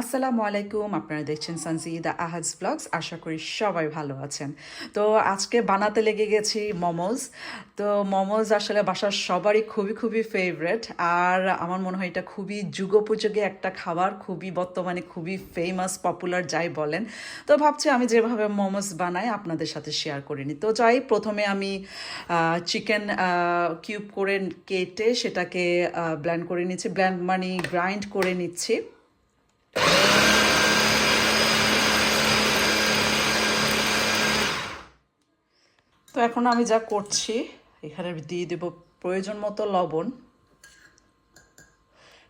আসসালামু আলাইকুম, আপনারা দেখছেন সানজিদা আহাজ ব্লগস, আশা করি সবাই ভালো আছেন। তো আজকে বানাতে লেগে গেছি মোমোজ। তো মোমোজ আসলে বাসার সবারই খুবই খুবই ফেভারেট আর আমার মনে হয় এটা খুবই যুগোপযোগী একটা খাবার, খুবই বর্তমানে খুবই ফেমাস পপুলার যাই বলেন। তো ভাবছি আমি যেভাবে মোমোজ বানাই, আপনাদের সাথে শেয়ার করে নিই। তো যাই, প্রথমে আমি চিকেন কিউব করে কেটে সেটাকে ব্ল্যান্ড করে নিচ্ছি ব্ল্যান্ড মানে গ্রাইন্ড করে নিচ্ছি। তো এখন আমি যা করছি, এখানে দিয়ে দেব প্রয়োজন মতো লবণ।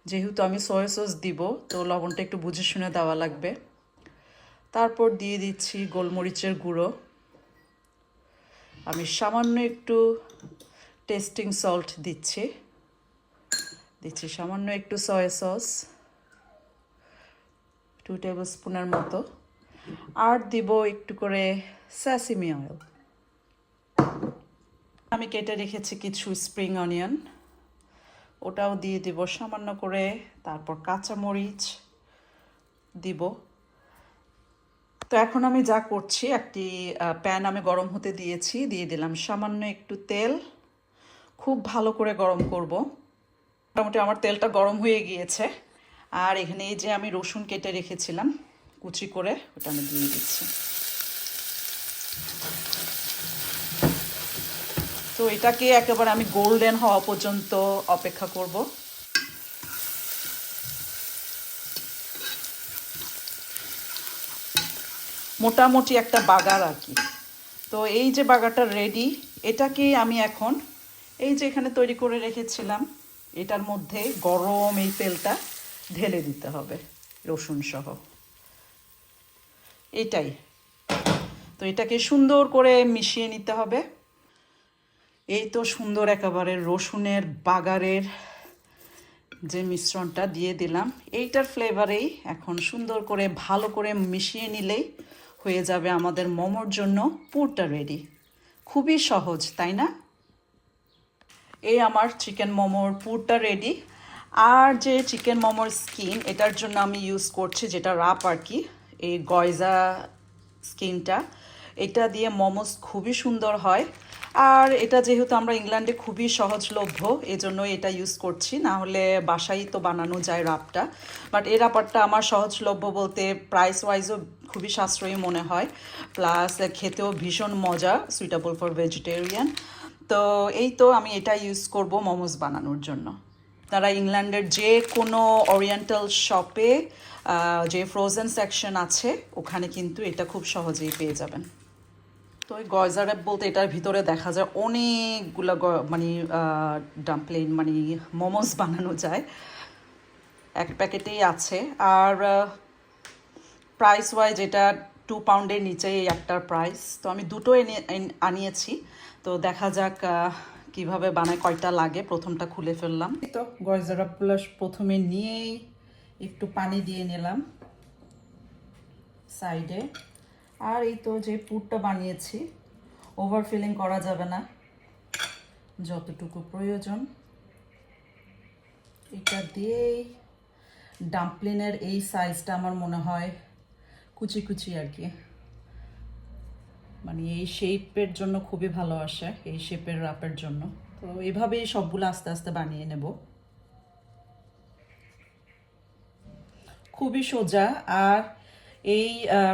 যেহেতু আমি সয়া সস দিব, তো লবণটা একটু বুঝে শুনে দেওয়া লাগবে। তারপর দিয়ে দিচ্ছি গোলমরিচের গুঁড়ো। আমি সামান্য একটু টেস্টিং সল্ট দিচ্ছি। দিচ্ছি সামান্য একটু সয়া সস টু টেবিল স্পুনের মতো। আর দিব একটু করে স্যাসিমি অয়েল আমি কেটে রেখেছি কিছু স্প্রিং অনিয়ন ওটাও দিয়ে দিব সামান্য করে, তারপর কাঁচামরিচ দিব। তো এখন আমি যা করছি, একটি প্যান আমি গরম হতে দিয়েছি, দিয়ে দিলাম সামান্য একটু তেল। খুব ভালো করে গরম করব। মোটামুটি আমার তেলটা গরম হয়ে গিয়েছে। আর এখানে এই যে আমি রসুন কেটে রেখেছিলাম, কুচি করে ওটা আমি দিয়ে দিচ্ছি। তো এটাকে একেবারে আমি গোল্ডেন হওয়া পর্যন্ত অপেক্ষা করব। মোটামুটি একটা বাগার আর কি। তো এই যে বাগারটা রেডি এটাকে আমি এখন এই যে এখানে তৈরি করে রেখেছিলাম, এটার মধ্যে গরম এই তেলটা ঢেলে দিতে হবে রসুন সহ। এটাই। তো এটাকে সুন্দর করে মিশিয়ে নিতে হবে। এই তো সুন্দর একেবারে রসুনের বাগারের যে মিশ্রণটা দিয়ে দিলাম। এইটার ফ্লেভারেই এখন সুন্দর করে ভালো করে মিশিয়ে নিলেই হয়ে যাবে আমাদের মোমোর জন্য পুরটা রেডি। খুবই সহজ, তাই না? এই আমার চিকেন মোমোর পুরটা রেডি। আর যে চিকেন মোমোর স্কিন, এটার জন্য আমি ইউজ করছি যেটা রাপ আর কি, এই গয়জা স্কিনটা। এটা দিয়ে মোমোস খুবই সুন্দর হয়। আর এটা যেহেতু আমরা ইংল্যান্ডে খুবই সহজলভ্য এই জন্য এটা ইউজ করছি। না হলে বাসায় তো বানানো যায় রাপটা বাট এই রাপারটা আমার সহজলভ্য বলতে প্রাইস ওয়াইজও খুবই সাশ্রয়ী মনে হয়। প্লাস খেতেও ভীষণ মজা সুইটেবল ফর ভেজিটেরিয়ান তো এই তো আমি এটা ইউজ করব মোমোস বানানোর জন্য। তারা ইংল্যান্ডের যে কোনো ওরিয়েন্টাল শপে যে ফ্রোজেন সেকশন আছে, ওখানে কিন্তু এটা খুব সহজেই পেয়ে যাবেন। তো ওই গয়জার অ্যাপ বলতে এটার ভিতরে দেখা যায় অনেকগুলো মানে ডাম্পলিন মানে মোমোস বানানো যায়। এক প্যাকেটেই আছে। আর প্রাইস ওয়াইজ এটা টু পাউন্ডের নিচে এই একটার প্রাইস তো আমি দুটো এনে আনিয়েছি। তো দেখা যাক কীভাবে বানায়, কয়টা লাগে, প্রথমটা খুলে ফেললাম। তো গয়জারা প্লাস প্রথমে নিয়েই একটু পানি দিয়ে নিলাম সাইডে। আর এই তো যে পুরটা বানিয়েছি ওভার ফিলিং করা যাবে না, যতটুকু প্রয়োজন। এটা দিয়েই ডাম্পলিনের এই সাইজটা আমার মনে হয় কুচি কুচি আর কি। মানে এই শেপের জন্য খুবই ভালো আসে এই শেপের রাপের জন্য। তো এভাবেই সবগুলো আস্তে আস্তে বানিয়ে নেব। খুবই সোজা, আর এই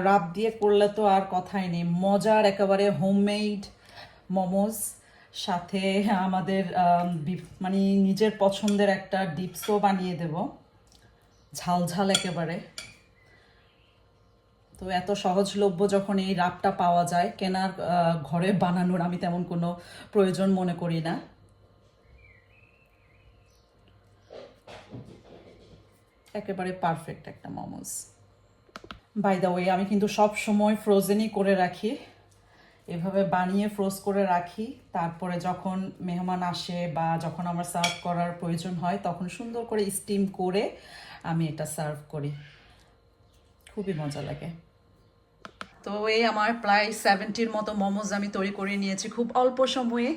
রাপ দিয়ে করলে তো আর কথাই নেই। মজার একেবারে হোমমেড মোমোজ সাথে আমাদের মানে নিজের পছন্দের একটা ডিপসও বানিয়ে দেব। ঝাল ঝাল একেবারে। তো এত সহজলভ্য যখন এই রাপটা পাওয়া যায়, কেনার ঘরে বানানোর আমি তেমন কোনো প্রয়োজন মনে করি না। একেবারে পারফেক্ট একটা মোমোজ বাই দ্য ওয়ে আমি কিন্তু সব সময় ফ্রোজেনই করে রাখি। এভাবে বানিয়ে ফ্রোজ করে রাখি। তারপরে যখন মেহমান আসে বা যখন আমার সার্ভ করার প্রয়োজন হয়, তখন সুন্দর করে স্টিম করে আমি এটা সার্ভ করি। খুবই মজা লাগে। তো এই আমার প্রায় সেভেন্টির মতো মোমোজ আমি তৈরি করে নিয়েছি খুব অল্প সময়ে।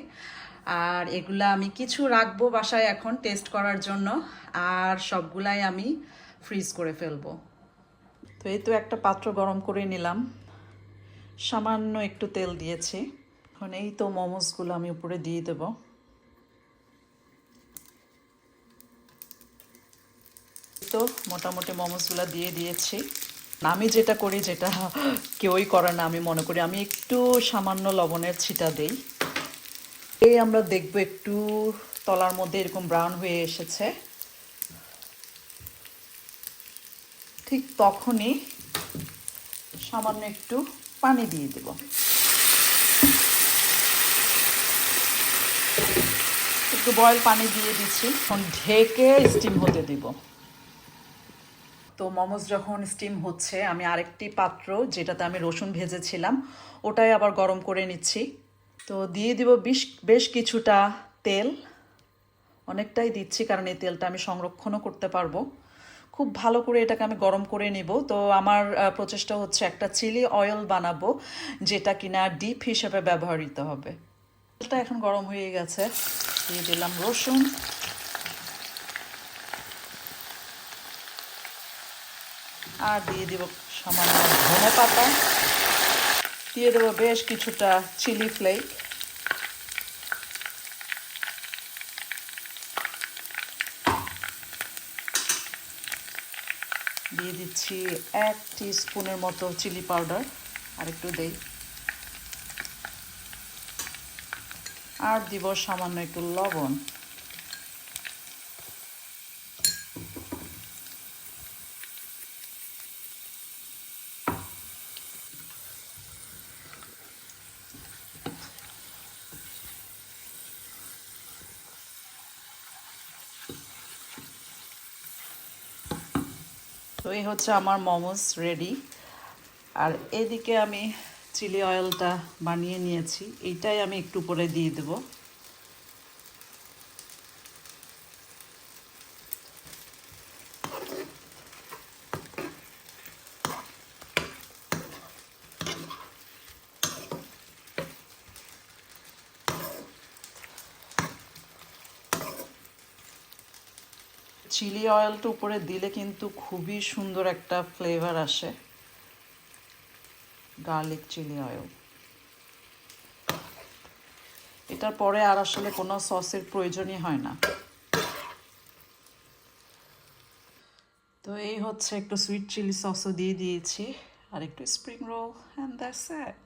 আর এগুলা আমি কিছু রাখব বাসায় এখন টেস্ট করার জন্য। আর সবগুলাই আমি ফ্রিজ করে ফেলব। তো এই তো একটা পাত্র গরম করে নিলাম। সামান্য একটু তেল দিয়েছি। এখন এই তো মোমোসগুলো আমি উপরে দিয়ে দেব। তো মোটামুটি মোমোসগুলো দিয়ে দিয়েছি। আমি যেটা করি, যেটা কেউই করে না, আমি মনে করি, আমি একটু সামান্য লবণের ছিটা দেই। এই আমরা দেখব একটু তলার মধ্যে এরকম ব্রাউন হয়ে এসেছে। ঠিক তখনই সামান্য একটু পানি দিয়ে দেব। একটু বয়েল পানি দিয়ে দিচ্ছি। এখন ঢেকে স্টিম হতে দিব। তো মোমোস যখন স্টিম হচ্ছে, আমি আরেকটি পাত্র যেটাতে আমি রসুন ভেজেছিলাম, ওটাই আবার গরম করে নিচ্ছি। তো দিয়ে দিব বেশ বেশ কিছুটা তেল। অনেকটাই দিচ্ছি কারণ এই তেলটা আমি সংরক্ষণও করতে পারব। খুব ভালো করে এটাকে আমি গরম করে নিব। তো আমার প্রচেষ্টা হচ্ছে একটা চিলি অয়েল বানাবো, যেটা কিনা ডিপ হিসেবে ব্যবহৃত হবে। তেলটা এখন গরম হয়ে গেছে। দিয়ে দিলাম রসুন। আর দিয়ে দিব সামান্য ধনে পাতা। দিয়ে দেবো বেশ কিছুটা চিলি ফ্লেক। দিয়ে দিচ্ছি এক স্পুনের মতো চিলি পাউডার, আর একটু দেই। আর দিব সামান্য একটু লবণ। তো এই হচ্ছে আমার মোমোস রেডি আর এদিকে আমি চিলি অয়েলটা বানিয়ে নিয়েছি। এইটাই আমি একটু পরে দিয়ে দেব। চিলি অয়েলটা উপরে দিলে কিন্তু খুবই সুন্দর একটা ফ্লেভার আসে। গার্লিক চিলি অয়েল এটার পরে আর আসলে কোনো সসের প্রয়োজনই হয় না। তো এই হচ্ছে একটু সুইট চিলি সসও দিয়ে দিয়েছি, আর একটু spring roll and that's it